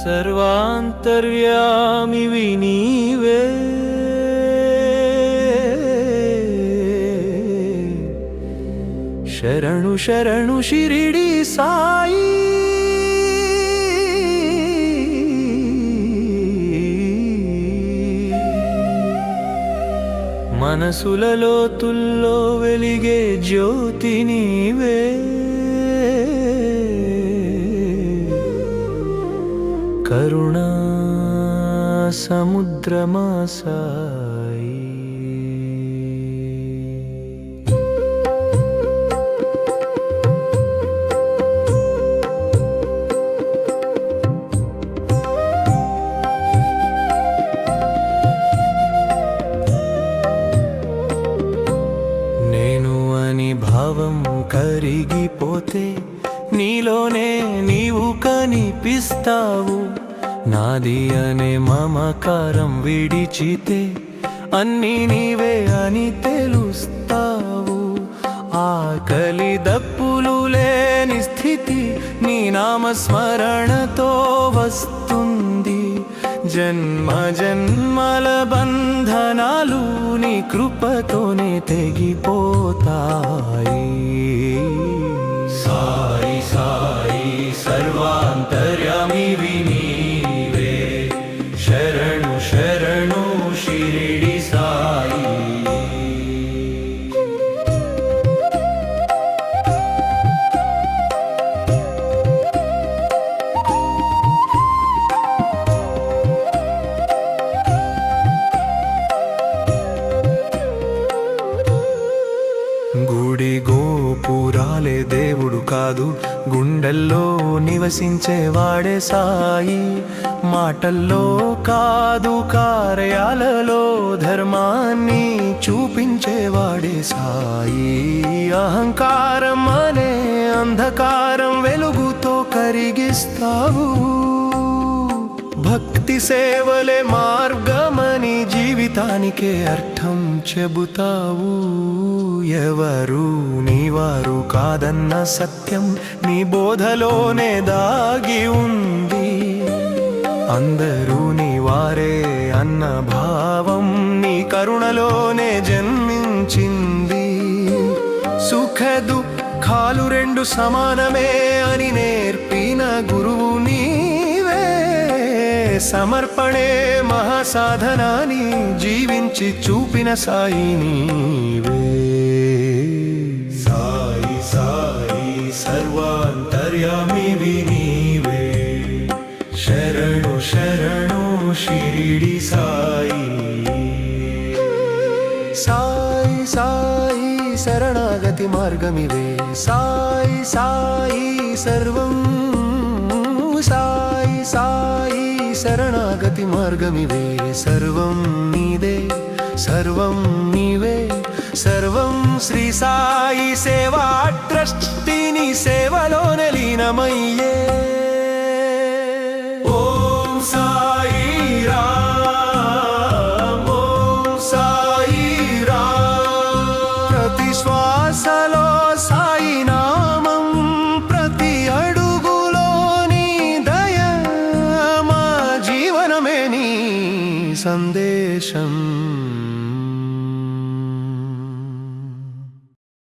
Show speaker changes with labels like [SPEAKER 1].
[SPEAKER 1] సర్వాంతర్యామి నీవే శరణు శరణు షిరిడి సాయి మనసులలో తుల్లో వెలిగే జ్యోతి నీవే సముద్రమాసాయి. నేను అని భావం కరిగిపోతే నీలోనే నీవు కనిపిస్తావు. నాది అనే మమకారం విడిచితే అన్ని నీవే అని తెలుస్తావు. ఆకలి దప్పులు లేని స్థితి నీ నామస్మరణతో వస్తుంది. జన్మ జన్మల బంధనాలు నీ కృపతోనే తెగిపోతాయి. సాయి సాయి సర్వాంతర గుడి గోపురాలే దేవుడు కాదు. గుండెల్లో నివసించేవాడే సాయి. మాటల్లో కాదు కార్యాలలో ధర్మాన్ని చూపించేవాడే సాయి. అహంకారం అనే అంధకారం సేవలే మార్గమని జీవితానికే అర్థం చెబుతావు. ఎవరు నీవారు కాదన్న సత్యం నీ బోధలోనే దాగి ఉంది. అందరూ నీ వారే అన్న భావం నీ కరుణలోనే జన్మించింది. సుఖ దుఃఖాలు రెండు సమానమే అని నేర్పిన గురువు నీ సమర్పణే మహాసాధనాన్ని జీవించి చూపిన సాయి నీవే. సాయి సాయి సర్వాంతర్యామి నీవే శరణు శరణు షిరిడి సాయి. సాయి సాయి శరణాగతి మార్గమివే. సాయి సాయి సర్వం శరణాగతి మార్గమివే సర్వం నీదే సర్వం నీవే. సర్వం శ్రీ సాయి సేవా ట్రస్టిని సేవలోనే లీనమయ్యే. ఓం సాయి రామ్ ఓం సాయి రామ్. ప్రతి శ్వాసలో सन्देशम्